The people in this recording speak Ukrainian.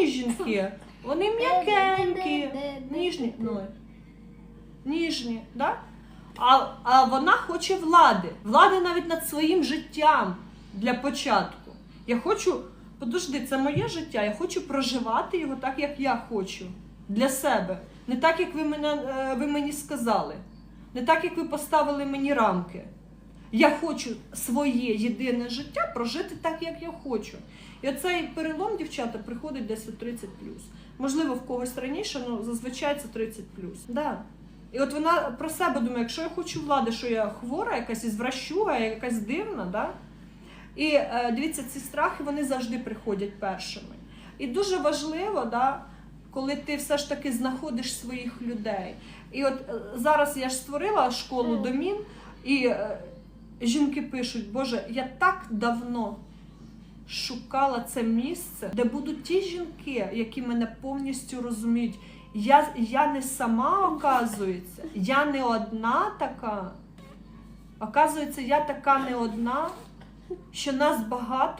розумні жінки, вони м'якенькі, ніжні. Ну, ніжні, да? А, а вона хоче влади. Влади навіть над своїм життям для початку. Я хочу, подожди, це моє життя, я хочу проживати його так, як я хочу. Для себе. Не так, як ви, мене, е, ви мені сказали. Не так, як ви поставили мені рамки. Я хочу своє єдине життя прожити так, як я хочу. І оцей перелом, дівчата, приходить десь у 30 Можливо, в когось раніше, але зазвичай це 30 Да. І от вона про себе думає, якщо я хочу влади, що я хвора, якась ізвращуга, якась дивна, да? І е, дивіться, ці страхи вони завжди приходять першими. І дуже важливо, да, коли ти все ж таки знаходиш своїх людей. І от е, зараз я ж створила школу домін, і е, жінки пишуть, Боже, я так давно шукала це місце, де будуть ті жінки, які мене повністю розуміють. Я, я не сама, оказується, я не одна така. Оказується, я така не одна, що нас багато.